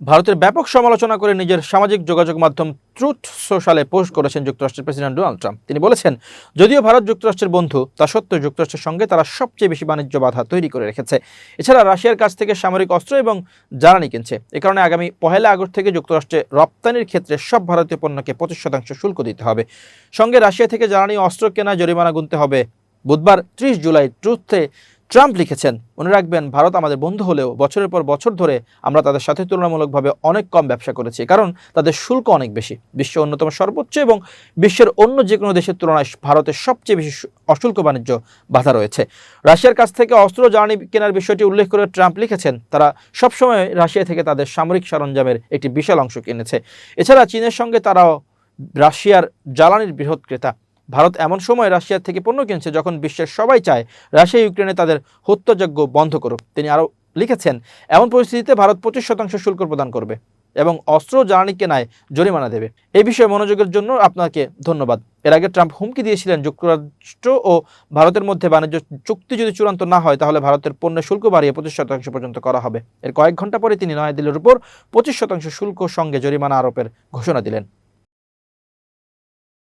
ভারতের ব্যাপক সমালোচনা করে নিজের সামাজিক যোগাযোগ মাধ্যম ট্রুথ সোশ্যালে পোস্ট করেছেন যুক্তরাষ্ট্রের প্রেসিডেন্ট ডোনাল্ড ট্রাম্প। তিনি বলেছেন, যদিও ভারত যুক্তরাষ্ট্রের বন্ধু, তা সত্ত্বেও যুক্তরাষ্ট্রের সঙ্গে তারা সবচেয়ে বেশি বাণিজ্য বাধা তৈরি করে রেখেছে। এছাড়া রাশিয়ার কাছ থেকে সামরিক অস্ত্র এবং জ্বালানি কিনছে। এ কারণে আগামী পহেলা আগস্ট থেকে যুক্তরাষ্ট্রে রপ্তানির ক্ষেত্রে সব ভারতীয় পণ্যকে পঁচিশ শতাংশ শুল্ক দিতে হবে। সঙ্গে রাশিয়া থেকে জ্বালানি অস্ত্র কেনা জরিমানা গুনতে হবে। বুধবার ত্রিশ জুলাই ট্রুথে ট্রাম্প লিখেছেন, মনে রাখবেন, ভারত আমাদের বন্ধু হলেও বছরের পর বছর ধরে আমরা তাদের সাথে তুলনামূলকভাবে অনেক কম ব্যবসা করেছি, কারণ তাদের শুল্ক অনেক বেশি। বিশ্ব অন্যতম সর্বোচ্চ এবং বিশ্বের অন্য যে কোনো দেশের তুলনায় ভারতের সবচেয়ে বেশি অশুল্ক বাণিজ্য বাধা রয়েছে। রাশিয়ার কাছ থেকে অস্ত্র জ্বালানি কেনার বিষয়টি উল্লেখ করে ট্রাম্প লিখেছেন, তারা সবসময় রাশিয়া থেকে তাদের সামরিক সরঞ্জামের একটি বিশাল অংশ কিনেছে। এছাড়া চীনের সঙ্গে তারাও রাশিয়ার জ্বালানির বৃহৎ ক্রেতা। ভারত এমন সময় রাশিয়া থেকে পণ্য কিনছে যখন বিশ্বের সবাই চায় রাশিয়া ইউক্রেনে তাদের হত্যাযজ্ঞ বন্ধ করুক। তিনি আরও লিখেছেন, এমন পরিস্থিতিতে ভারত পঁচিশ শতাংশ শুল্ক প্রদান করবে এবং অস্ত্র, জ্বালানি কেনায় জরিমানা দেবে। এই বিষয়ে মনোযোগের জন্য আপনাকে ধন্যবাদ। এর আগে ট্রাম্প হুমকি দিয়েছিলেন যুক্তরাষ্ট্র ও ভারতের মধ্যে বাণিজ্য চুক্তি যদি চূড়ান্ত না হয়, তাহলে ভারতের পণ্যের শুল্ক বাড়িয়ে পঁচিশ শতাংশ পর্যন্ত করা হবে। এর কয়েক ঘণ্টা পরে তিনি নয়াদিল্লির উপর পঁচিশ শতাংশ শুল্ক সঙ্গে জরিমানা আরোপের ঘোষণা দিলেন।